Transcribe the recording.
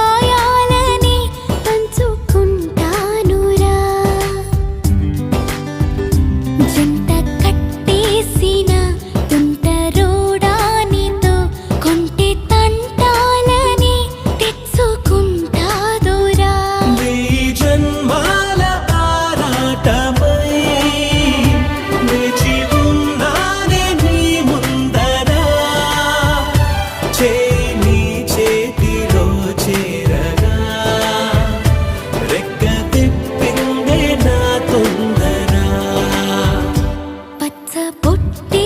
గాయాలని పంచుకుంటానురా. జంట కట్టేసిన తుంట రోడానితో కొంటి తంటాలని తెచ్చుకుంటాదురా. నీ జన్మాల ఆరాటమై నిలిచి ఉందానే నీ ముందరా. చే பொட்டி